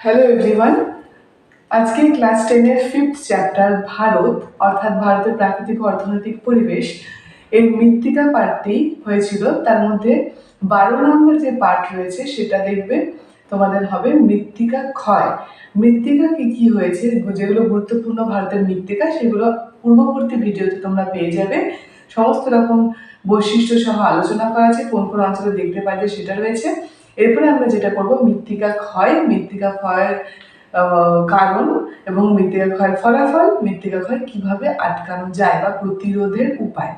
Hello everyone আজকে class টেনের fifth chapter Bharat, অর্থাৎ ভারতের প্রাকৃতিক অর্থনৈতিক পরিবেশ। এর মৃত্তিকা পার্টটি হয়েছিল। তার মধ্যে বারো নম্বর যে পার্ট রয়েছে, সেটা দেখবে। তোমাদের হবে মৃত্তিকা ক্ষয়। মৃত্তিকা কি কি হয়েছে? যেগুলো গুরুত্বপূর্ণ ভারতের মৃত্তিকা, সেগুলো পূর্ববর্তী ভিডিওতে তোমরা পেয়ে যাবে। সমস্ত রকম বৈশিষ্ট্য সহ আলোচনা করা আছে। কোন কোন অঞ্চলে দেখতে পাবে সেটা রয়েছে। এরপরে আমরা যেটা করব, মৃত্তিকা ক্ষয়, মৃত্তিকা ক্ষয়ের কারণ এবং মৃত্তিকা ক্ষয়ের ফলাফল, মৃত্তিকা ক্ষয় কীভাবে আটকানো যায় বা প্রতিরোধের উপায়।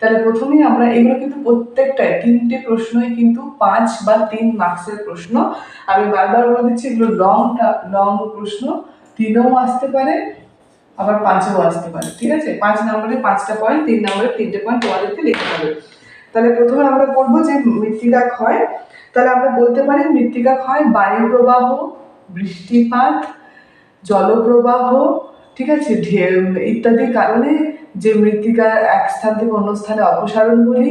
তাহলে প্রথমেই আমরা এগুলো কিন্তু প্রত্যেকটাই তিনটে প্রশ্নই কিন্তু পাঁচ বা তিন মার্কসের প্রশ্ন। আমি বারবার বলে দিচ্ছি, এগুলো লংটা লং প্রশ্ন। তিনেও আসতে পারে, আবার পাঁচেও আসতে পারে, ঠিক আছে? পাঁচ নম্বরে পাঁচটা পয়েন্ট তিন নম্বরে তিনটে পয়েন্ট তোমাদেরকে লিখতে হবে। তাহলে প্রথমে আমরা বলব যে মৃত্তিকা ক্ষয় তাহলে আমরা বলতে পারি মৃত্তিকা ক্ষয় বায়ু প্রবাহ বৃষ্টিপাত, জলপ্রবাহ, ঠিক আছে? ঢেউ ইত্যাদি কারণে যে মৃত্তিকা এক স্থান থেকে অন্য স্থানে অপসারণ বলি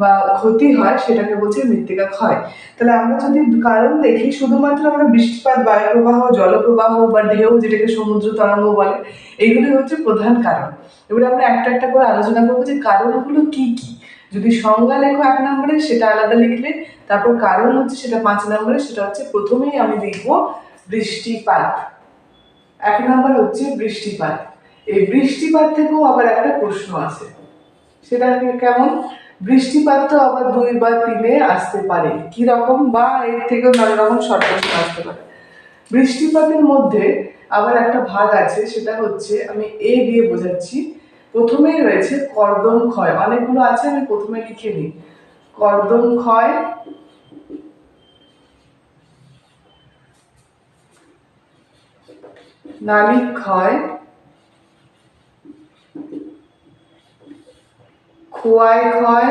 বা ক্ষতি হয়, সেটাকে বলছে মৃত্তিকা ক্ষয় তাহলে আমরা যদি কারণ দেখি, শুধুমাত্র আমরা বৃষ্টিপাত বায়ু প্রবাহ জলপ্রবাহ বা ঢেউ যেটাকে সমুদ্র তরঙ্গ বলে এইগুলি হচ্ছে প্রধান কারণ। এবারে আমরা একটা একটা করে আলোচনা করব যে কারণগুলো কি কি। যদি সংজ্ঞা লেখো এক নম্বরে, সেটা আলাদা লিখলে, তারপর কারণ হচ্ছে সেটা পাঁচ নম্বরে, সেটা হচ্ছে প্রথমেই আমি লিখব বৃষ্টিপাত। এক নম্বর হচ্ছে বৃষ্টিপাত। এই বৃষ্টিপাত থেকেও আবার একটা প্রশ্ন আছে। সেটা কেমন? বৃষ্টিপাত তো আবার দুই বা তিনে আসতে পারে। রকম? বা এর থেকেও নানা রকম শর্ট প্রশ্ন আসতে পারে। বৃষ্টিপাতের মধ্যে আবার একটা ভাগ আছে, সেটা হচ্ছে আমি এ দিয়ে বোঝাচ্ছি। প্রথমেই রয়েছে কর্দম ক্ষয়। অনেকগুলো আছে, আমি প্রথমে লিখে নিই। কর্দম ক্ষয় নালী ক্ষয়, খোয়াই ক্ষয়,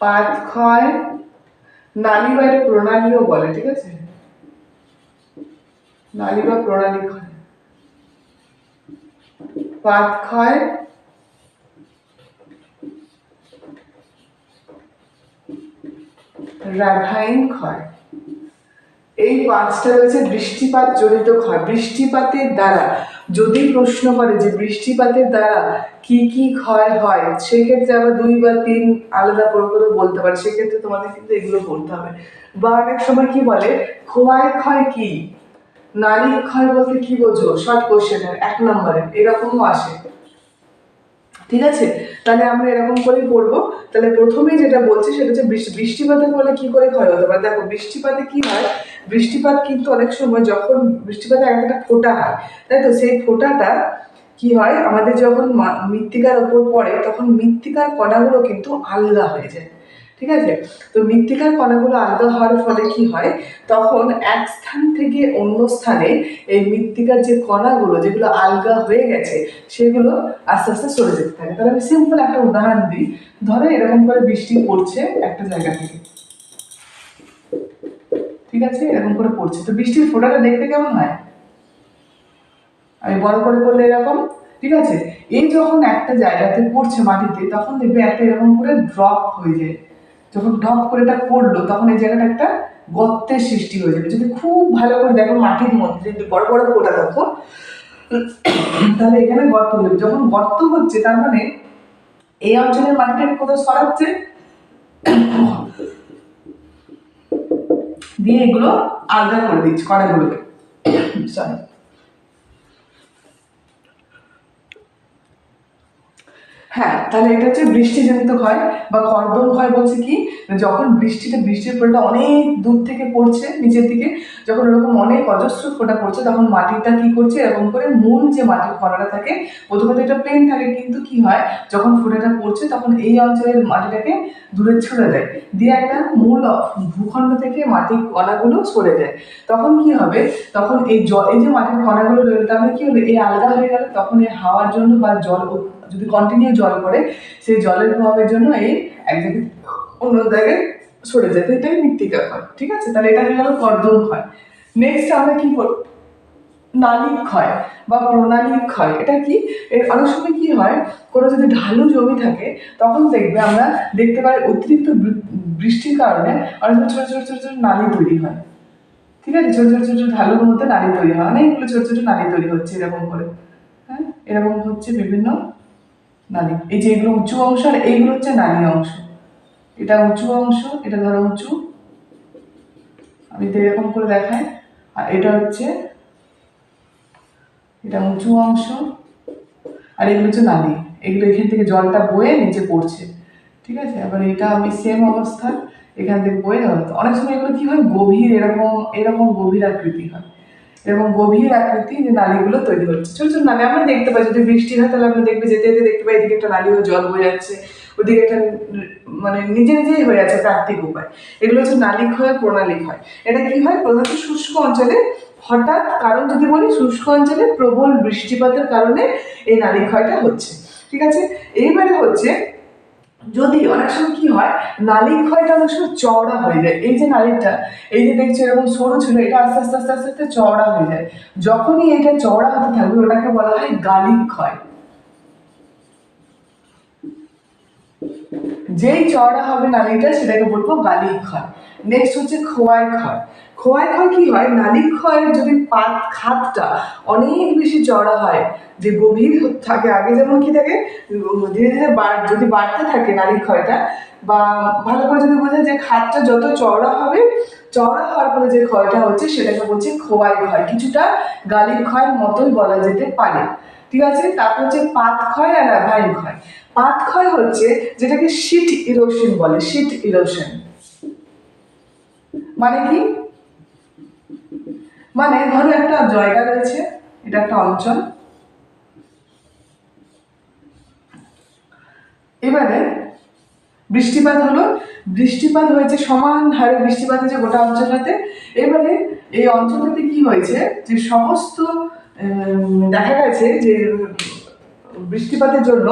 পাত ক্ষয় নালী বা প্রণালীও বলে, ঠিক আছে? নালী বা প্রণালী ক্ষয় পাত ক্ষয় রাধাইন ক্ষয় এই পাঁচটা রয়েছে বৃষ্টিপাত জনিত ক্ষয় বৃষ্টিপাতের দ্বারা, যদি প্রশ্ন করে যে বৃষ্টিপাতের দ্বারা কি কি ক্ষয় হয়, সেক্ষেত্রে আবার দুই বা তিন আলাদা করে করে বলতে পারে। সেক্ষেত্রে তোমাদের কিন্তু এগুলো পড়তে হবে। বা অনেক সময় কি বলে খোয়াই ক্ষয় কি? নারী ক্ষয় বলতে কি বোঝো? শর্ট কোশ্চেনের এক নম্বরে। এরকমও আসে। ঠিক আছে? তাহলে আমরা এরকম করেই পড়ব। তাহলে প্রথমেই যেটা বলছি সেটা হচ্ছে বৃষ্টি- বৃষ্টিপাতের ফলে কি করে ক্ষয় হতে পারে? দেখো, বৃষ্টিপাতে কি হয়? বৃষ্টিপাত কিন্তু অনেক সময় যখন বৃষ্টিপাতে একটা ফোঁটা হয়, তাই তো? সেই ফোঁটাটা কি হয়? আমাদের যখন মৃত্তিকার ওপর পড়ে, তখন মৃত্তিকার কণাগুলো কিন্তু আলগা হয়ে যায়। ঠিক আছে? তো মৃত্তিকার কণাগুলো আলগা হওয়ার ফলে কি হয়? তখন এক স্থান থেকে অন্য স্থানে এই মৃত্তিকার যে কণাগুলো, যেগুলো আলগা হয়ে গেছে, সেগুলো আস্তে আস্তে সরে যেতে থাকে। তাহলে আমি সিম্পল একটা উদাহরণ দিই। ধরো এরকম করে বৃষ্টি পড়ছে একটা জায়গা থেকে। ঠিক আছে? এরকম করে পড়ছে। তো বৃষ্টির ফোঁটাটা দেখতে কেমন হয়? আমি বড় করে করলে এরকম? ঠিক আছে? এই যখন একটা জায়গাতে পড়ছে মাটিতে, তখন দেখবে একটা এরকম করে ড্রপ হয়ে যায়। যখন ড্রপ করে এটা পড়ল, তখন এই জায়গাটা একটা গর্তের সৃষ্টি হয়ে যাবে। যদি খুব ভালো করে দেখো মাটির মধ্যে, যদি বড় বড় কোটা দেখো, তাহলে এখানে গর্ত হয়ে যাবে। যখন গর্ত হচ্ছে, তার মানে এই অঞ্চলের মাটিটাকে কোথাও সরাচ্ছে, দিয়ে এগুলো আলগা করে দিচ্ছি কড়াগুলোকে সরি হ্যাঁ তাহলে এটা হচ্ছে বৃষ্টিজনিত ক্ষয় বা কর্দম ক্ষয় বলছে কি? যখন বৃষ্টিটা বৃষ্টির ফোঁটা অনেক দূর থেকে পড়ছে, নিচের দিকে, যখন ওরকম অনেক অজস্র ফোঁটা পড়ছে, তখন মাটিটা কি করছে? এরকম করে মূল যে মাটির কণাটা থাকে প্রথমে এটা প্লেন থাকে, কিন্তু কি হয়? যখন ফোঁটাটা পড়ছে, তখন এই অঞ্চলের মাটিটাকে দূরে ছড়ে দেয়। দিয়ে একটা মূল ভূখণ্ড থেকে মাটির কণাগুলো সরে যায়। তখন কি হবে? তখন এই জল এই যে মাটির কণাগুলো রইল তাহলে কি হবে এই আলগা হয়ে গেল। তখন এই হাওয়ার জন্য বা জল যদি কন্টিনিউ জল পড়ে, সেই জলের প্রভাবের জন্য এই এক জায়গায় অন্য জায়গায় সরে যায় তো এটাই মৃত্তিকা হয় ঠিক আছে? তাহলে এটা হয়ে গেল কর্দম হয় নেক্সট আমরা কি করব নালী ক্ষয় বা প্রণালী ক্ষয়, এটা কি? এর অনেক সময় কি হয়? কোনো যদি ঢালু জমি থাকে, তখন দেখবে আমরা দেখতে পাই অতিরিক্ত বৃষ্টির কারণে অনেক ছোটো ছোটো ছোটো ছোটো নালী তৈরি হয়। ঠিক আছে? ছোটো ছোটো ছোটো ছোটো ঢালুর মধ্যে নালী তৈরি হয়। অনেকগুলো ছোটো ছোটো নালী তৈরি হচ্ছে এরকম করে। হ্যাঁ? এরকম হচ্ছে বিভিন্ন নালী। এই যে এগুলো উঁচু অংশ আর এইগুলো হচ্ছে নালী অংশ। এটা উঁচু অংশ, এটা ধরো উঁচু। আমি তো এরকম করে দেখাই। আর এটা হচ্ছে, এটা উঁচু অংশ। আর এগুলো হচ্ছে নালী। এগুলো এখান থেকে জলটা বয়ে নিচে পড়ছে। ঠিক আছে? আবার এটা আমি সেম অবস্থা। এখান থেকে বয়ে হতো অনেক সময় এগুলো কি হয়? গভীর, এরকম এরকম গভীর আকৃতি হয়। এরকম গভীর আকৃতি যে নালীগুলো তৈরি হচ্ছে। ছোট ছোট নালী, আমরা দেখতে পাই যদি বৃষ্টি হয়, তাহলে আপনি দেখবে যেতে যেতে দেখতে পাই এদিকে একটা নালী জল বয়ে যাচ্ছে, ওদিকে একটা মানে নিজে নিজেই হয়ে যাচ্ছে প্রাকৃতিক উপায়। এগুলো হচ্ছে নালী ক্ষয় প্রণালী ক্ষয় এটা কি হয়? প্রধানত শুষ্ক অঞ্চলে হঠাৎ কারণ যদি বলি, শুষ্ক অঞ্চলে প্রবল বৃষ্টিপাতের কারণে এই নালী ক্ষয়টা হচ্ছে। ঠিক আছে? এইবারে হচ্ছে যদি অনেক সময় কি হয় নালী ক্ষয়টা অনেক সময় চওড়া হয়ে যায়। এই যে নালীটা এই যে দেখছ এরকম সরু ছিল, এটা আস্তে আস্তে আস্তে আস্তে আস্তে চওড়া হয়ে যায়। যখনই এটা চওড়া হতে থাকবে, ওটাকে বলা হয় গালি ক্ষয় যেই চওড়া হবে নালীটা সেটাকে বলব গালি ক্ষয় নেক্সট হচ্ছে খোয়াই ক্ষয় ক্ষয় কি হয়? নালী ক্ষয়ের যদি পাত খাতটা অনেক বেশি চওড়া হয়, যে গভীর থাকে, আগে যেমন কি থাকে ধীরে ধীরে বাড় যদি বাড়তে থাকে নালী ক্ষয়টা বা ভালো করে যদি বোঝা যে খাতটা যত চওড়া হবে, চওড়া হওয়ার পরে যে ক্ষয়টা হচ্ছে সেটাকে বলছে খোয়াই ক্ষয় কিছুটা গালির ক্ষয়ের মতোই বলা যেতে পারে। ঠিক আছে? তারপর হচ্ছে পাত ক্ষয় আর অ্যাভাইন ক্ষয় পাত ক্ষয় হচ্ছে যেটাকে শীত ইরোশন বলে, শীত ইরোশন। মানে কি? মানে ধরো একটা জায়গা রয়েছে, এটা একটা অঞ্চল। এবারে বৃষ্টিপাত হলো, বৃষ্টিপাত হয়েছে সমান হারে বৃষ্টিপাত হয়েছে গোটা অঞ্চলটাতে। এবারে এই অঞ্চলটাতে কি হয়েছে যে সমস্ত দেখা গেছে যে বৃষ্টিপাতের জন্য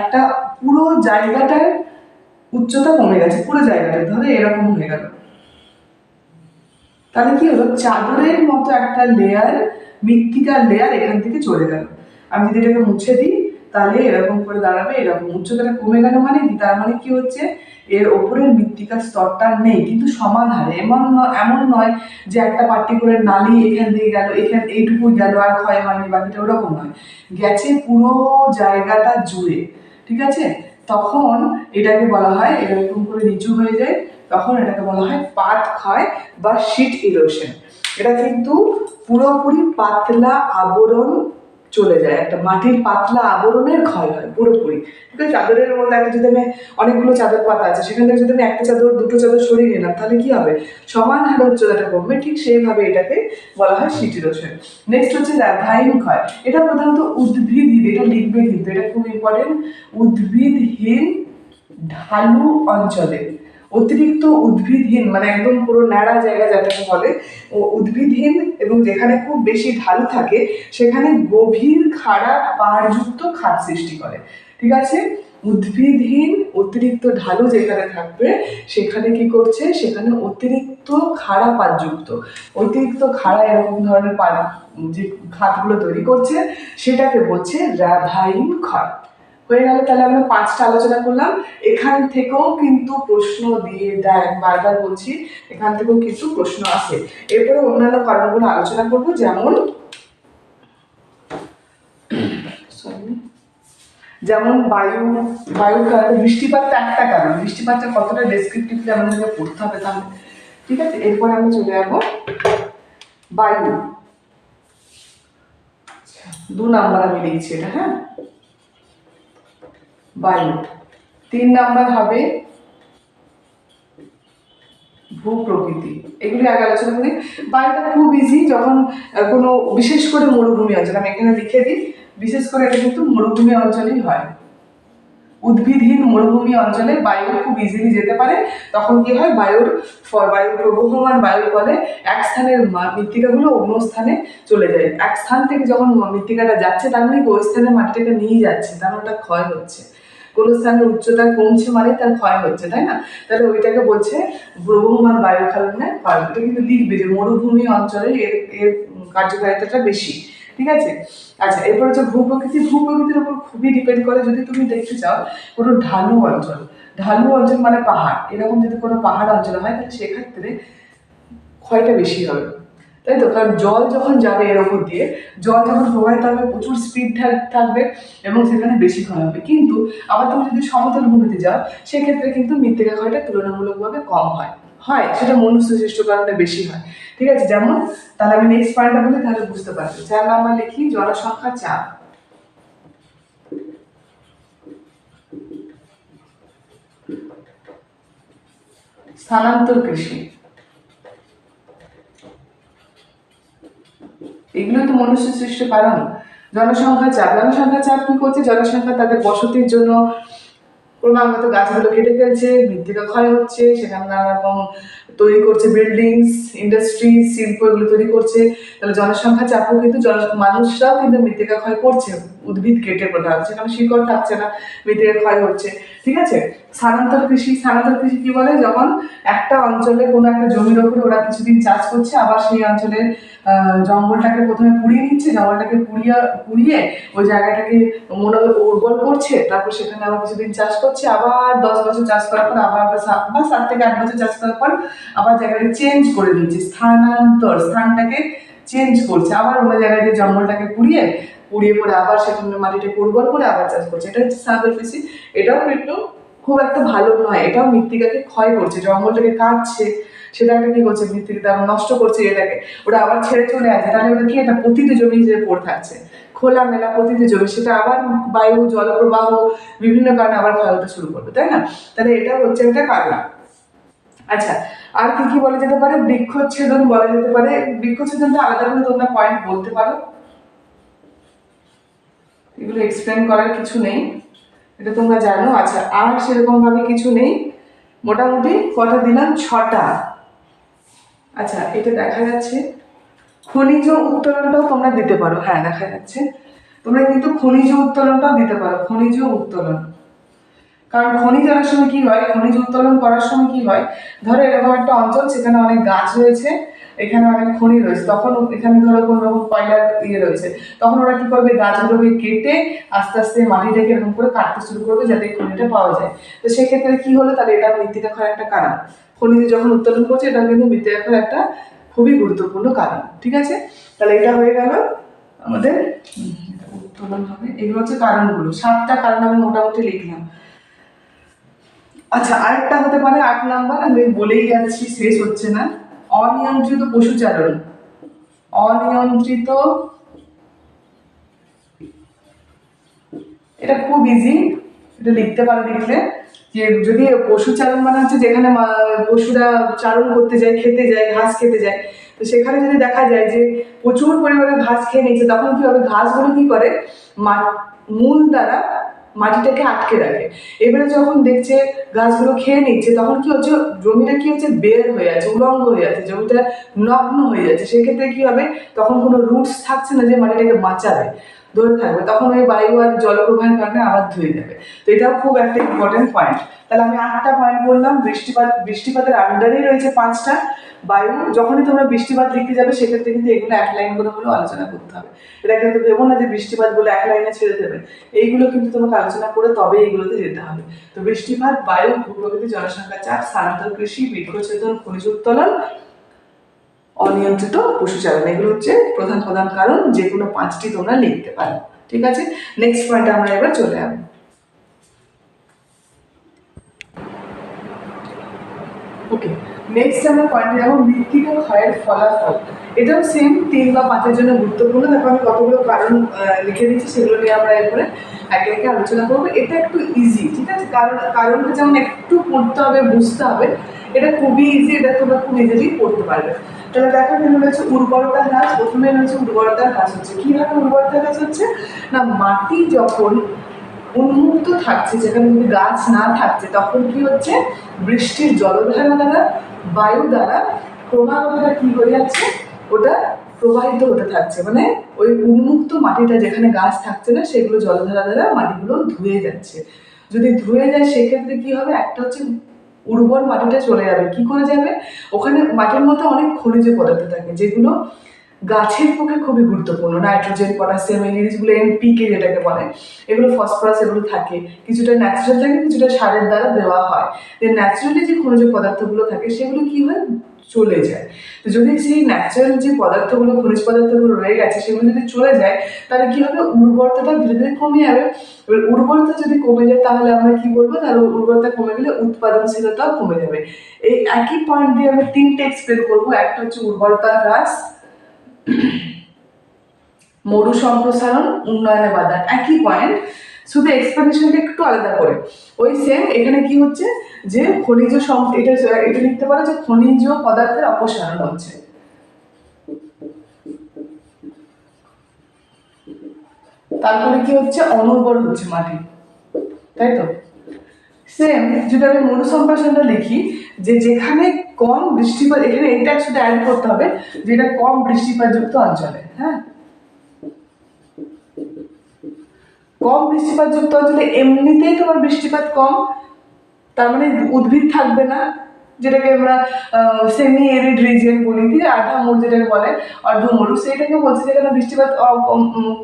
একটা পুরো জায়গাটার উচ্চতা কমে গেছে, পুরো জায়গাটা, ধরো এরকম হয়ে গেল। তাহলে কি হলো? চাদরের মতো একটা লেয়ার মৃত্তিকার লেয়ার এখান থেকে চলে গেল। আমি যদি এটাকে মুছে দিই, তাহলে এরকম করে দাঁড়াবে, এরকম উচ্চতাটা কমে গেল মানে কি? তার মানে কি হচ্ছে? এর ওপরের মৃত্তিকার স্তরটা নেই, কিন্তু সমান হারে। এমন এমন নয় যে একটা পার্টিকুলার নালি এখান দিয়ে গেল, এখান, এইটুকু গেল আর ক্ষয় হয়নি, বাকিটা ওরকম নয়। গেছে পুরো জায়গাটা জুড়ে, ঠিক আছে? তখন এটাকে বলা হয় এরকম করে নিচু হয়ে যায়, তখন এটাকে বলা হয় পাত ক্ষয় বা শীত ইরোশন এটা কিন্তু পুরোপুরি পাতলা আবরণ চলে যায়। একটা মাটির পাতলা আবরণের ক্ষয় হয় পুরোপুরি। চাদরের মধ্যে একটা যদি আমি অনেকগুলো চাদর পাতা আছে, সেখান থেকে যদি আমি একটা চাদর, দুটো চাদর সরিয়ে নিলাম তাহলে কি হবে? সমান হারে উচ্চতাটা কমবে, ঠিক সেইভাবে এটাকে বলা হয় শীত ইরোশন নেক্সট হচ্ছে র্যাভাইন ক্ষয়। এটা প্রধানত উদ্ভিদহীন, এটা লিখবে কিন্তু এটা খুব ইম্পর্টেন্ট উদ্ভিদহীন ঢালু অঞ্চলে। অতিরিক্ত উদ্ভিদহীন মানে একদম পুরো ন্যাড়া জায়গা যেটাকে বলে, ও উদ্ভিদহীন এবং যেখানে খুব বেশি ঢালু থাকে, সেখানে গভীর খাড়া পাড়যুক্ত খাদ সৃষ্টি করে। ঠিক আছে? উদ্ভিদহীন, অতিরিক্ত ঢালু যেখানে থাকবে, সেখানে কি করছে? সেখানে অতিরিক্ত খাড়া পাতযুক্ত অতিরিক্ত খাড়া এরকম ধরনের পাত যে খাতগুলো তৈরি করছে, সেটাকে বলছে র্যাভাইন ক্ষয় হয়ে গেল, তাহলে আমরা পাঁচটা আলোচনা করলাম। এখান থেকেও কিন্তু প্রশ্ন দিয়ে দেয় আমি বারবার বলছি, এখান থেকেও কিন্তু প্রশ্ন আসে। এরপরে অন্যান্য কারণগুলো আলোচনা করব, যেমন. যেমন বায়ু বায়ুর কারণে বৃষ্টিপাতটা একটা কারণ। বৃষ্টিপাতটা কতটা ডেসক্রিপটিভলি আমাদেরকে পড়তে হবে তাহলে। ঠিক আছে? এরপরে আমরা চলে যাব। বায়ু। দু নাম্বার আমি লিখছি এটা হ্যাঁ? বায়ু তিন নাম্বার হবে ভূ প্রকৃতি এগুলি আগে আলোচনা করি। বায়ুটা খুব ইজি যখন কোনো বিশেষ করে মরুভূমি অঞ্চল, আমি এখানে লিখে দিই, বিশেষ করে এটা কিন্তু মরুভূমি অঞ্চলেই হয়। উদ্ভিদহীন মরুভূমি অঞ্চলে বায়ু খুব ইজিলি যেতে পারে। তখন কি হয়? বায়ুর ফ- বায়ু প্রবহমান বায়ুর ফলে এক স্থানের মৃত্তিকাগুলো অন্য স্থানে চলে যায়। এক স্থান থেকে যখন মৃত্তিকাটা যাচ্ছে, তার মানে ওই স্থানের মাটিটাকে নিয়ে যাচ্ছে, তার মানে ওটা ক্ষয় হচ্ছে। কোনো স্থানের উচ্চতা কমছে মানে তার ক্ষয় হচ্ছে, তাই না? তাহলে ওইটাকে বলছে প্রবহমান বায়ুকালনে ক্ষয় এটা কিন্তু লিখবে যে মরুভূমি অঞ্চলে এর এর কার্যকারিতাটা বেশি, ঠিক আছে? আচ্ছা এরপর হচ্ছে ভূপ্রকৃতি। ভূপ্রকৃতির উপর খুবই ডিপেন্ড করে, যদি তুমি দেখতে চাও, কোনো ঢালু অঞ্চল। ঢালু অঞ্চল মানে পাহাড়। এরকম যদি কোনো পাহাড় অঞ্চল হয়, তাহলে সেক্ষেত্রে ক্ষয়টা বেশি হবে। তাই তো? কারণ জল যখন যাবে এর ওপর দিয়ে, জল যখন প্রবাহিত হবে, প্রচুর স্পিড থাকবে এবং সেখানে বেশি ক্ষয় হবে। কিন্তু আবার তুমি যদি সমতল ভূমিতে যাও, সেক্ষেত্রে কিন্তু মৃত্তিকা ক্ষয়টা তুলনামূলকভাবে কম হয়। হয়, সেটা মনুষ্য সৃষ্ট কারণে বেশি হয়। ঠিক আছে, যেমন, তাহলে আমি নেক্সট পয়েন্টটা বলি, তাহলে বুঝতে পারবে। চার নাম্বার লিখি জনসংখ্যা চাপ। স্থানান্তর কৃষি। এগুলোই তো মনুষ্য সৃষ্ট কারণ। জনসংখ্যা চাপ। জনসংখ্যা চাপ কি করছে? জনসংখ্যা তাদের বসতির জন্য ক্রমাগত গাছগুলো কেটে ফেলছে, মৃত্তিকা ক্ষয় হচ্ছে, সেখানে নানা রকম তৈরি করছে বিল্ডিংস ইন্ডাস্ট্রি শিল্প এগুলো তৈরি করছে। তাহলে জনসংখ্যা চাপও কিন্তু মানুষরাও কিন্তু মৃত্তিকা ক্ষয় করছে, উদ্ভিদ কেটে প্রধান। সেখানে শিকড় থাকছে না, মৃত্তিকা ক্ষয় হচ্ছে। ঠিক আছে? স্থানান্তর কৃষি স্থানান্তর কৃষি কি বলে? যখন একটা অঞ্চলে কোনো একটা জমির ওপরে ওরা কিছুদিন চাষ করছে, আবার সেই অঞ্চলের জঙ্গলটাকে প্রথমে পুড়িয়ে নিচ্ছে, জঙ্গলটাকে পুড়িয়ে পুড়িয়ে ওই জায়গাটাকে মনে উর্বর করছে, তারপর সেখানে আবার কিছুদিন চাষ করছে, আবার দশ বছর চাষ করার পর আবার বা সাত থেকে আট বছর চাষ করার পর আবার জায়গাটা চেঞ্জ করে দিচ্ছে স্থানান্তর, স্থানটাকে চেঞ্জ করছে। আবার অন্য জায়গায় যে জঙ্গলটাকে পুড়িয়ে পুড়িয়ে পরে আবার সেখানে মাটিটা উর্বর করে আবার চাষ করছে। এটা হচ্ছে স্থানান্তর এটাও কিন্তু খুব একটা ভালো নয়, এটাও মৃত্তিকাকে ক্ষয় করছে, জঙ্গলটাকে কাটছে। সেটা একটা কি করছে? মৃত্তিকা তারা নষ্ট করছে এটাকে। ওটা আবার ছেড়ে চলে আসে তাহলে ওটা কি? একটা পতিত জমি যে পড়ে থাকছে। খোলা মেলা পতিত জমি। সেটা আবার বায়ু, জলপ্রবাহ, বিভিন্ন কারণে আবার ক্ষয় হতে শুরু করবে তাই না? তাহলে এটা হচ্ছে একটা কারণ। আচ্ছা আর কি কি বলা যেতে পারে? বৃক্ষচ্ছেদন বলা যেতে পারে। বৃক্ষচ্ছেদনটা আলাদা করে তোমরা পয়েন্ট বলতে পারো। এগুলো এক্সপ্লেন করার কিছু নেই। এটা তোমরা জানো। আচ্ছা আর সেরকম ভাবে কিছু নেই। মোটামুটি কটা দিলাম? ছটা। আচ্ছা এটা দেখা যাচ্ছে। খনিজ উত্তোলনটাও তোমরা দিতে পারো। হ্যাঁ দেখা যাচ্ছে। তোমরা কিন্তু খনিজ উত্তোলনটাও দিতে পারো। খনিজ উত্তোলন। কারণ খনিজ অনেক সময় কি হয়? খনিজ উত্তোলন করার সময় কি হয়? ধরো এরকম একটা অঞ্চল সেখানে অনেক গাছ রয়েছে, এখানে অনেক খনি রয়েছে, তখন এখানে ধরো কোনো রকম কয়লার ইয়ে রয়েছে, তখন ওরা কি করবে? গাছগুলোকে কেটে আস্তে আস্তে মাটিটাকে এরকম করে কাটতে শুরু করবে যাতে খনিটা পাওয়া যায়। তো সেক্ষেত্রে কি হলো? তাহলে এটা মৃত্তিকা ক্ষয়ের একটা কারণ। খনিজ যখন উত্তোলন করছে, এটা কিন্তু মৃত্তিকা ক্ষয়ের একটা খুবই গুরুত্বপূর্ণ কারণ। ঠিক আছে? তাহলে এটা হয়ে গেল আমাদের উত্তোলন হবে। এগুলো হচ্ছে কারণগুলো। সাতটা কারণ আমি মোটামুটি লিখলাম। আচ্ছা আরেকটা হতে পারে, আট নাম্বার, আমি বলেই যাচ্ছি, শেষ হচ্ছে না। অনিয়ন্ত্রিত পশুচারণ। অনিয়ন্ত্রিত এটা খুব ইজি এটা লিখতে পারো লিখলে, যে যদি পশুচারণ মানে হচ্ছে যেখানে পশুরা চারণ করতে যায়, খেতে যায়, ঘাস খেতে যায়, তো সেখানে যদি দেখা যায় যে প্রচুর পরিমাণে ঘাস খেয়ে নিচ্ছে তখন কি হবে? ঘাসগুলো কি করে? মূল দ্বারা মাটিটাকে আটকে রাখে। এবারে যখন দেখছে গাছগুলো খেয়ে নিচ্ছে, তখন কি হচ্ছে, জমিটা কি হচ্ছে, বের হয়ে যাচ্ছে উলঙ্গ হয়ে যাচ্ছে জমিটা নগ্ন হয়ে যাচ্ছে। সেক্ষেত্রে কি হবে? তখন কোনো রুটস থাকছে না যে মাটিটাকে বাঁচাবে। ধরে থাকবে। তখন ওই বায়ু আর জলপ্রবাহের কারণে আবার ধুয়ে যাবে তো এটাও খুব একটা ইম্পর্টেন্ট পয়েন্ট তাহলে আমি আটটা পয়েন্ট বললাম, বৃষ্টিপাত, বৃষ্টিপাতের আন্ডারেই রয়েছে পাঁচটা। বায়ু, যখনই তোমরা বৃষ্টিপাত লিখতে যাবে, সেক্ষেত্রে কিন্তু এগুলো এক লাইন করে হলেও আলোচনা করতে হবে। এটা কিন্তু ভেবো না যে বৃষ্টিপাত বলে এক লাইনে ছেড়ে দেবে। এইগুলো কিন্তু তোমাকে আলোচনা করে তবে এইগুলোতে যেতে হবে। তো বৃষ্টিপাত, বায়ু, ভূপ্রকৃতি জনসংখ্যা চাপ, স্থানান্তর কৃষি বৃক্ষচ্ছেদন খনিজ উত্তোলন অনিয়ন্ত্রিত পশুচারণ। এগুলো হচ্ছে প্রধান প্রধান কারণ, যে কোনো পাঁচটি তোমরা লিখতে পারো। ঠিক আছে? নেক্সট পয়েন্টে আমরা এবার চলে আসব। ওকে নেক্সট আমরা পয়েন্টে যাব মৃত্তিকা ক্ষয়ের ফলাফল। এটাও সেম তিন বা পাঁচের জন্য গুরুত্বপূর্ণ। দেখো, আমি কতগুলো কারণ লিখে দিচ্ছি সেগুলো নিয়ে আমরা এরপরে একে একে আলোচনা করব। এটা একটু ইজি ঠিক আছে? কারণ, কারণটা যেমন একটু পড়তে হবে, বুঝতে হবে এটা খুবই ইজি এটা তোমরা খুব ইজিলি পড়তে পারবে। তাহলে দেখো, এখানে রয়েছে উর্বরতা হ্রাস, প্রথমে রয়েছে উর্বরতা হ্রাস হচ্ছে। কীভাবে উর্বরতা হ্রাস হচ্ছে? না, মাটি যখন উন্মুক্ত থাকছে, যেখানে যদি গাছ না থাকছে, তখন কি হচ্ছে? বৃষ্টির জলধারা দ্বারা, বায়ু দ্বারা ক্রমাগতটা কি হয়ে যাচ্ছে? ওটা প্রবাহিত হতে থাকছে। মানে ওই উন্মুক্ত মাটিটা যেখানে গাছ থাকছে না, সেগুলো জলধারা দ্বারা মাটিগুলো ধুয়ে যাচ্ছে। যদি ধুয়ে যায়, সেক্ষেত্রে কি হবে? একটা হচ্ছে উর্বর মাটিতে চলে যাবে। কি করে যাবে? ওখানে মাটির মধ্যে অনেক খনিজ পদার্থ থাকে, যেগুলো গাছের পক্ষে খুবই গুরুত্বপূর্ণ। নাইট্রোজেন, পটাশিয়াম এই জিনিসগুলো এনপিকে যেটাকে বলে, এগুলো ফসফরাস এগুলো থাকে। কিছুটা ন্যাচুরাল থাকে, কিছুটা সারের দ্বারা দেওয়া হয়। ন্যাচারালি যে খনিজ পদার্থগুলো থাকে, সেগুলো কি হয়? চলে যায়। তো যদি সেই ন্যাচারাল যে পদার্থগুলো, খনিজ পদার্থগুলো রয়ে গেছে, সেগুলো যদি চলে যায়, তাহলে কি হবে? উর্বরতাটা ধীরে ধীরে কমে যাবে। এবার উর্বরতা যদি কমে যায়, তাহলে আমরা কি বলব? তাহলে উর্বরতা কমে গেলে উৎপাদনশীলতাও কমে যাবে। এই একই পয়েন্ট দিয়ে আমি তিনটে এক্সপ্লেন করব। একটা হচ্ছে উর্বরতা হ্রাস, মরু সম্প্রসারণ, উন্নয়নে বাধা। একই পয়েন্ট শুধু এক্সপ্লেনেশনটা একটু আলাদা করে। ওই সেম এখানে কি হচ্ছে যে খনিজ এটা এটা লিখতে পারো যে খনিজ পদার্থের অপসারণ হচ্ছে। তারপরে কি হচ্ছে? অনুর্বর হচ্ছে মাটি। তাই তো? সেম যদি আমি মরু লিখি, যে যেখানে কম বৃষ্টিপাত এখানে এটা শুধু অ্যাড করতে হবে, যেটা কম বৃষ্টিপাতযুক্ত অঞ্চলে হ্যাঁ? কম বৃষ্টিপাতযুক্ত অঞ্চলে এমনিতেই তোমার বৃষ্টিপাত কম। তার মানে উদ্ভিদ থাকবে না, যেটাকে আমরা সেমি এরিড রিজিয়ন বলি, ঠিক আছে? আধা মরু যেটাকে বলে, অর্ধ মরু সেইটাকে বলছে যেখানে বৃষ্টিপাত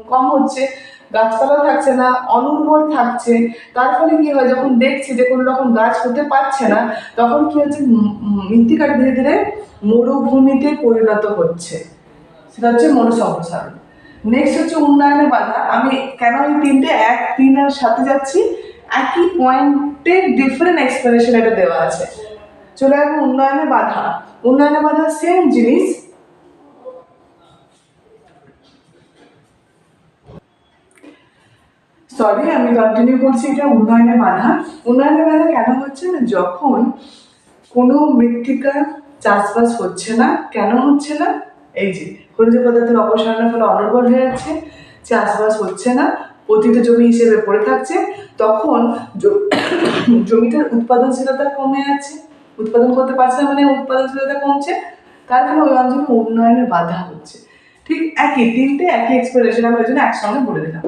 কম- হচ্ছে গাছপালা থাকছে না, অনুর্বর থাকছে। তার ফলে কি হয়, যখন দেখছি যে কোনো রকম গাছ হতে পারছে না, তখন কি হচ্ছে মৃত্তিকাটা ধীরে ধীরে মরুভূমিতে পরিণত হচ্ছে। সেটা হচ্ছে মরু সম্প্রসারণ নেক্সট হচ্ছে উন্নয়নের বাধা। আমি কেন এই তিনটে এক, তিন আর সাথে যাচ্ছি? একই পয়েন্টে ডিফারেন্ট এক্সপ্লেনেশন এটা দেওয়া আছে। চলে আসব উন্নয়নের বাধা। উন্নয়নের বাধা সেম জিনিস। সরি আমি কন্টিনিউ করছি এটা উন্নয়নের বাধা। উন্নয়নের বাধা কেন হচ্ছে না? যখন কোনো মৃত্তিকা চাষবাস হচ্ছে না, কেন হচ্ছে না? এই যে খনিজ পদার্থের অপসারণের ফলে অনুর্বর হয়ে যাচ্ছে চাষবাস হচ্ছে না পতিত জমি হিসেবে পড়ে থাকছে, তখন জমিটার উৎপাদনশীলতা কমে যাচ্ছে উৎপাদন করতে পারছে না মানে উৎপাদনশীলতা কমছে, তার ফলে ওই অঞ্চলে উন্নয়নের বাধা হচ্ছে। ঠিক একই তিনটে একই এক্সপ্লেনেশন আমি ওই জন্য একসঙ্গে বলে দিলাম।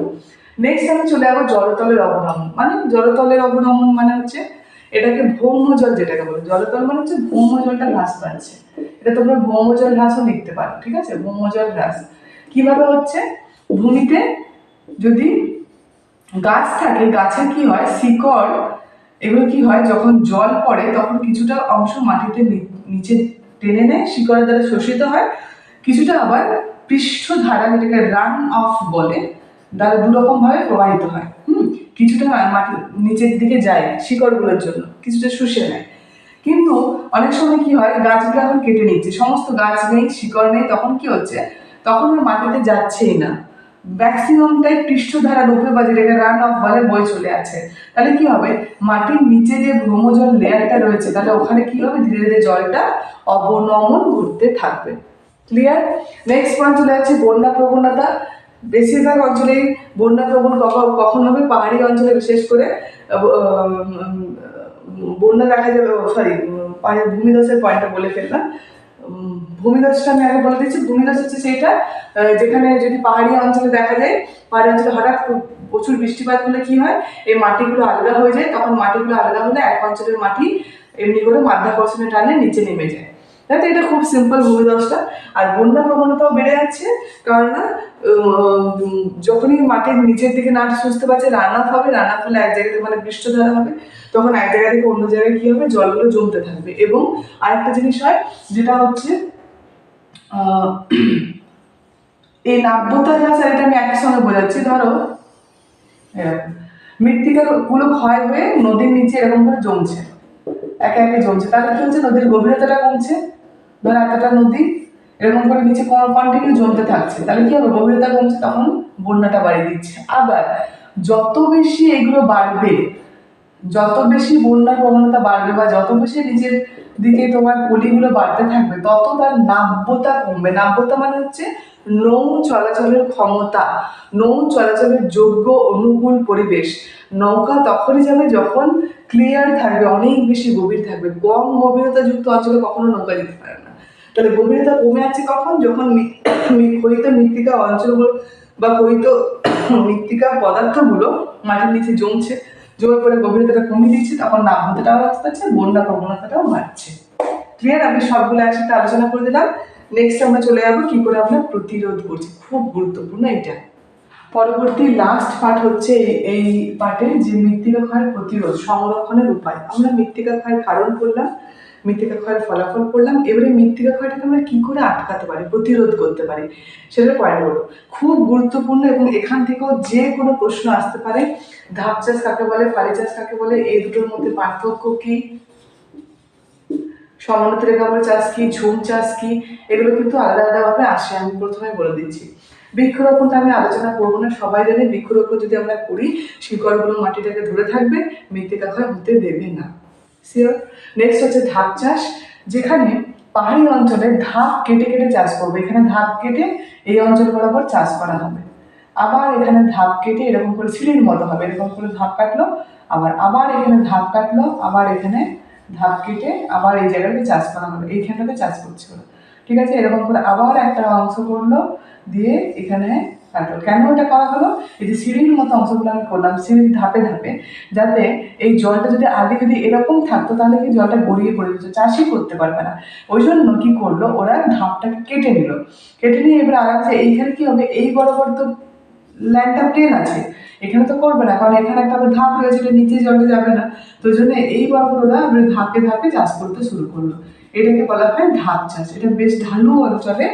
নেক্সট আমি চলে যাব জলতলের অবনমন। মানে জলতলের অবনমন মানে হচ্ছে এটাকে ভৌম জল যেটাকে বলে জলতল মানে হচ্ছে ভৌম জলটা হ্রাস পাচ্ছে। এটা তোমরা ভৌম জল হ্রাসও লিখতে পারো, ঠিক আছে? ভৌম জল হ্রাস। কীভাবে হচ্ছে? ভূমিতে যদি গাছ থাকে গাছের কি হয়? শিকড়, এগুলো কি হয়? যখন জল পড়ে, তখন কিছুটা অংশ মাটিতে নিচে টেনে নেয়, শিকড়ের দ্বারা শোষিত হয়। কিছুটা আবার পৃষ্ঠধারা, যেটাকে রান অফ বলে, দ্বারা দুরকম ভাবে প্রবাহিত হয়। কিছুটা মাটি নিচের দিকে যায় শিকড়গুলোর জন্য, কিছুটা শুষে নেয়। কিন্তু অনেক সময় কি হয়, গাছগুলো এখন কেটে নিচ্ছে, সমস্ত গাছ নেই, শিকড় নেই, তখন কি হচ্ছে? তখন মাটিতে যাচ্ছেই না। ম্যাক্সিমামটাই পৃষ্ঠধারা রূপে বা যেটাকে রান অফ বলে বই চলে আছে। তাহলে কি হবে? মাটির নিচে যে ভ্রমজল লেয়ারটা রয়েছে, তাহলে ওখানে কি হবে? ধীরে ধীরে জলটা অবনমন ঘটতে থাকবে। ক্লিয়ার নেক্সট পয়েন্ট চলে যাচ্ছে বন্যা প্রবণতা। বেশিরভাগ অঞ্চলেই বন্যা প্রবণ কখন কখন হবে? পাহাড়ি অঞ্চলে বিশেষ করে বন্যা দেখা যাবে সরি পাহাড়ি ভূমিধসের পয়েন্টটা বলে ফেললাম। ভূমিধসটা আমি আগে বলে দিচ্ছি। ভূমিধস হচ্ছে সেইটা যেখানে যদি পাহাড়ি অঞ্চলে দেখা যায়, পাহাড়ি অঞ্চলে হঠাৎ প্রচুর বৃষ্টিপাত হলে কি হয়? এই মাটিগুলো আলাদা হয়ে যায়। তখন মাটিগুলো আলাদা হলে এক অঞ্চলের মাটি এমনি করে মাধ্যাকর্ষণের টানে নিচে নেমে যায়। তাই তো এটা খুব সিম্পল ভূমিধসটা আর বন্যা প্রবণতাও বেড়ে যাচ্ছে কারণ না যখনই মাটির নিচের দিকে না সুস্থ পাচ্ছে রান আপ হবে রান আপ হলে এক জায়গাতে মানে বৃষ্টিধারা হবে, তখন এক জায়গা থেকে অন্য জায়গায় কি হবে? জলগুলো জমতে থাকবে। এবং আরেকটা জিনিস হয়, যেটা হচ্ছে এই নাব্যতা আর এটা আমি একই সঙ্গে বোঝাচ্ছি। ধরো মৃত্তিকারগুলো ক্ষয় হয়ে নদীর নিচে এরকম করে জমছে। একে একে জমছে। তাহলে কি হচ্ছে? নদীর গভীরতাটা কমছে। ধরো এতটা নদী, এরকম করে নিচে কন্টিনিউ জমতে থাকছে। তাহলে কি হবে? গভীরতা কমছে, তখন বন্যাটা বাড়িয়ে দিচ্ছে। আবার যত বেশি এগুলো বাড়বে, যত বেশি বন্যার প্রবণতা বাড়বে বা যত বেশি নিচের দিকে তোমার পলিগুলো বাড়তে থাকবে, তত তার নাব্যতা কমবে। নাব্যতা মানে হচ্ছে নৌ চলাচলের ক্ষমতা, নৌ চলাচলের যোগ্য অনুকূল পরিবেশ। নৌকা তখনই যাবে যখন ক্লিয়ার থাকবে, অনেক বেশি গভীর থাকবে। কম গভীরতাযুক্ত অঞ্চলে কখনো নৌকা যেতে পারে না। তাহলে গভীরতা কমে যাচ্ছে কখন? যখন ক্ষয়িত মৃত্তিকা অঞ্চলগুলো বা ক্ষয়িত মৃত্তিকা পদার্থগুলো মাটির নিচে জমছে জোর করে গভীরতাটা কমিয়ে দিচ্ছি, তখন নাব্যতাটাও হ্রাস পাচ্ছে, বন্যা প্রবণতাটাও বাড়ছে। ক্লিয়ার আমি সবগুলো একসাথে আলোচনা করে দিলাম। নেক্সট আমরা চলে যাব কি করে আমরা প্রতিরোধ করছি। খুব গুরুত্বপূর্ণ এটা। পরবর্তী লাস্ট পার্ট হচ্ছে এই- পার্টে যে মৃত্তিকা ক্ষয়ের প্রতিরোধ, সংরক্ষণের উপায়। আমরা মৃত্তিকা ক্ষয়ের কারণ করলাম মৃত্তিকা ক্ষয়ের ফলাফল করলাম। এবারে মৃত্তিকা ক্ষয়টাকে আমরা কি করে আটকাতে পারি, প্রতিরোধ করতে পারি সেটা পয়েন্ট বলো খুব গুরুত্বপূর্ণ এবং এখান থেকেও যে কোনো প্রশ্ন আসতে পারে, ধাপ চাষ কাকে বলে, ফালি চাষ কাকে বলে, এই দুটোর মধ্যে পার্থক্য কি? সমোন্নতি রেখাবর চাষ কি, ঝুম চাষ কি, এগুলো কিন্তু আলাদা আলাদাভাবে আসে, আমি প্রথমে বলে দিচ্ছি। বৃক্ষরোপণটা আমি আলোচনা করব না, সবাই জানে বৃক্ষরোপণ যদি আমরা করি, শিকড়গুলো মাটিটাকে ধরে থাকবে, মৃত্তিকা ক্ষয় হতে দেবে না। নেক্সট হচ্ছে ধাপ চাষ, যেখানে পাহাড়ি অঞ্চলে ধাপ কেটে কেটে চাষ করবে। এখানে ধাপ কেটে এই অঞ্চল বরাবর চাষ করা হবে। আবার এখানে ধাপ কেটে এরকম করে সিঁড়ির মতো হবে। এরকম করে ধাপ কাটলো, আবার আবার এখানে ধাপ কাটলো, আবার এখানে ধাপ কেটে আবার এই জায়গাটাতে চাষ করা হবে। এইখানটাতে চাষ করছে ঠিক আছে? এরকম করে আবার একটা অংশ করল, দিয়ে এখানে কাটলো কেন এটা করা হলো? এই যে সিঁড়ির মতো অংশগুলো আমি করলাম, সিঁড়ির ধাপে ধাপে, যাতে এই জলটা যদি আগে যদি এরকম থাকতো, তাহলে কি জলটা গড়িয়ে পড়ে যেত? চাষই করতে পারবে না। ওই জন্য কি করল? ওরা ধাপটাকে কেটে নিল। কেটে নিয়ে এবার আরামসে এইখানে কি হবে? এই বরাবর তো ল্যান্ডটা প্লেন আছে। এখানে তো করবে না, কারণ এখানে একটা ধাপ রয়েছে, এটা নিচে জলে যাবে না। তো জন্য এই বরাবর ওরা ধাপে ধাপে চাষ করতে শুরু করল। এটাকে বলা হয় ধাপ চাষ। এটা বেশ ঢালু অঞ্চলে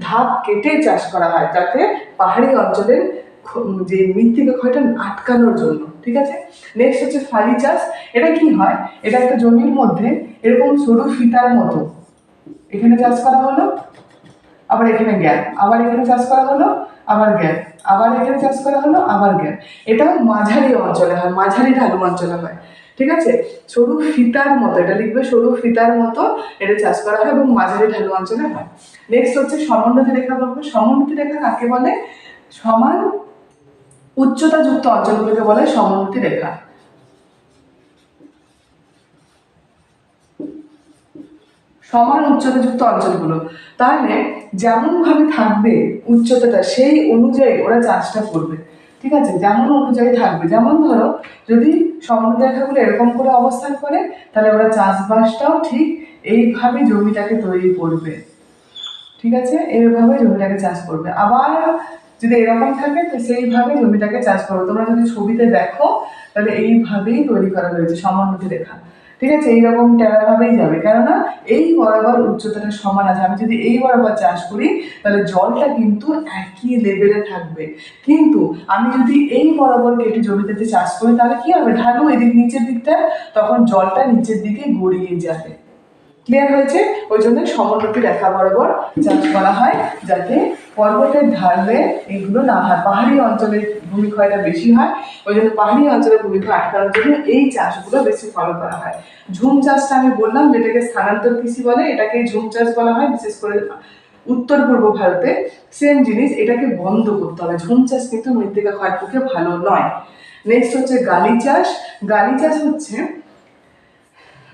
ধাপ কেটে চাষ করা হয়। যাতে পাহাড়ি অঞ্চলের যে মৃত্তিকা ক্ষয়টা আটকানোর জন্য, ঠিক আছে? নেক্সট হচ্ছে ফালি চাষ। এটা কি হয়? এটা একটা জমির মধ্যে এরকম সরু ফিতার মতো। এখানে চাষ করা হলো, আবার এখানে গ্যাপ। আবার এখানে চাষ করা হলো, আবার গ্যাপ। আবার এখানে চাষ করা হলো, আবার গ্যাপ। এটা মাঝারি অঞ্চলে হয়, মাঝারি ঢালু অঞ্চলে হয়। ঠিক আছে? সরু ফিতার মতো, এটা লিখবে সরু ফিতার মতো, এটা চাষ করা হয় এবং মাঝারি ঢালু অঞ্চলে হয়। নেক্সট হচ্ছে সমোন্নতি রেখা বলব। সমোন্নতি রেখা কাকে বলে? সমান উচ্চতাযুক্ত অঞ্চলগুলোকে বলে সমোন্নতি রেখা। সমান উচ্চতাযুক্ত অঞ্চলগুলো। তাহলে যেমন ভাবে থাকবে উচ্চতাটা, সেই অনুযায়ী ওরা চাষটা করবে। ঠিক আছে? যেমন অনুযায়ী থাকবে। যেমন ধরো, যদি সমুদ্র রেখাগুলো এরকম করে অবস্থান করে, তাহলে ওরা চাষবাসটাও ঠিক এইভাবে জমিটাকে তৈরি করবে। ঠিক আছে? এইভাবে জমিটাকে চাষ করবে। আবার যদি এরকম থাকে, তো সেইভাবে জমিটাকে চাষ করবে। তোমরা যদি ছবিতে দেখো, তাহলে এইভাবেই তৈরি করা হয়েছে সমোন্নতি রেখা। ঠিক আছে, এইরকম টেরাভাবেই যাবে। কেননা এই বরাবর উচ্চতাটা সমান আছে। আমি যদি এই বরাবর চাষ করি, তাহলে জলটা কিন্তু একই লেভেলে থাকবে। কিন্তু আমি যদি এই বরাবর কেটে জমিতে চাষ করি, তাহলে কি হবে? ঢালু এদিক নিচের দিকটা, তখন জলটা নিচের দিকে গড়িয়ে যাবে। ক্লিয়ার হয়েছে? ওই জন্য সমোন্নতি রেখা বরাবর চাষ করা হয়, যাতে পর্বতের ঢালে এইগুলো না হয়, পাহাড়ি অঞ্চলে ভূমিক্ষয়টা বেশি হয়, ওই জন্য পাহাড়ি অঞ্চলে ভূমিক্ষয় আটকানোর জন্য এই চাষগুলো বেশি ফলো করা হয়। ঝুম চাষটা আমি বললাম, যেটাকে স্থানান্তর কৃষি বলে, এটাকে ঝুম চাষ বলা হয়, বিশেষ করে উত্তর পূর্ব ভারতে। সেম জিনিস, এটাকে বন্ধ করতে হবে। ঝুম চাষ কিন্তু মৃত্তিকা ক্ষয়ের পক্ষে ভালো নয়। নেক্সট হচ্ছে গালি চাষ। গালি চাষ হচ্ছে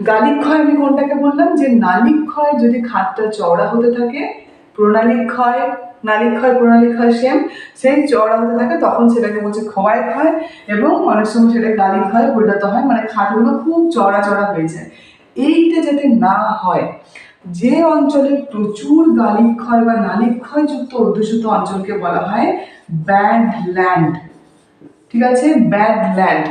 গালিক ক্ষয় আমি কোনটাকে বললাম? যে নালিক ক্ষয় যদি খাতটা চওড়া হতে থাকে প্রণালী ক্ষয় নালিক ক্ষয় প্রণালী ক্ষয় সেম, সেই চওড়া হতে থাকে, তখন সেটাকে বলছে ক্ষয় ক্ষয় এবং অনেক সময় সেটা গালি ক্ষয় পরিণত হয় মানে খাতগুলো খুব চড়া চড়া হয়ে যায়। এইটা যাতে না হয়, যে অঞ্চলে প্রচুর গালিক ক্ষয় বা নালিক ক্ষয়যুক্ত অধ্যুষিত অঞ্চলকে বলা হয়, ব্যাড ল্যান্ড। ঠিক আছে? Bad land.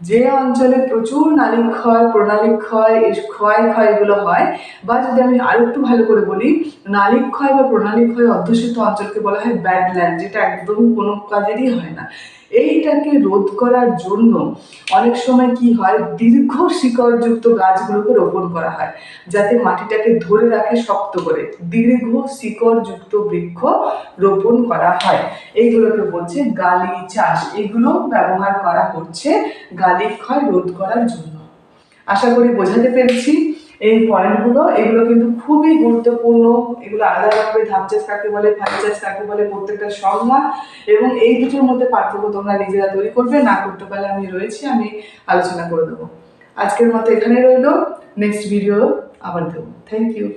যে অঞ্চলে প্রচুর নালী ক্ষয় প্রণালী ক্ষয় এই ক্ষয় ক্ষয়গুলো হয়, বা যদি আমি আরও একটু ভালো করে বলি নালী ক্ষয় বা প্রণালী ক্ষয় অধ্যুষিত অঞ্চলকে বলা হয় ব্যাডল্যান্ড যেটা একদম কোনো কাজেরই হয় না। এইটাকে রোধ করার জন্য অনেক সময় কি হয়, দীর্ঘ শিকড়যুক্ত গাছগুলোকে রোপণ করা হয়, যাতে মাটিটাকে ধরে রাখে শক্ত করে। দীর্ঘ শিকড়যুক্ত বৃক্ষ রোপণ করা হয়। এইগুলোকে বলছে গালি চাষ। এগুলো ব্যবহার করা হচ্ছে গালি ক্ষয় রোধ করার জন্য। আশা করি বোঝাতে পেরেছি। এই পয়েন্টগুলো এগুলো কিন্তু খুবই গুরুত্বপূর্ণ। এগুলো আলাদাভাবে ধাপ চাষ কাকে বলে চাষ কাকে বলে, প্রত্যেকটা সংজ্ঞা। এবং এই দুটোর মধ্যে পার্থক্য তোমরা নিজেরা তৈরি করবে, না করতে পারলে আমি রয়েছি, আমি আলোচনা করে দেবো। আজকের মতো এখানে রইল নেক্সট ভিডিও আবার দেবো। Thank you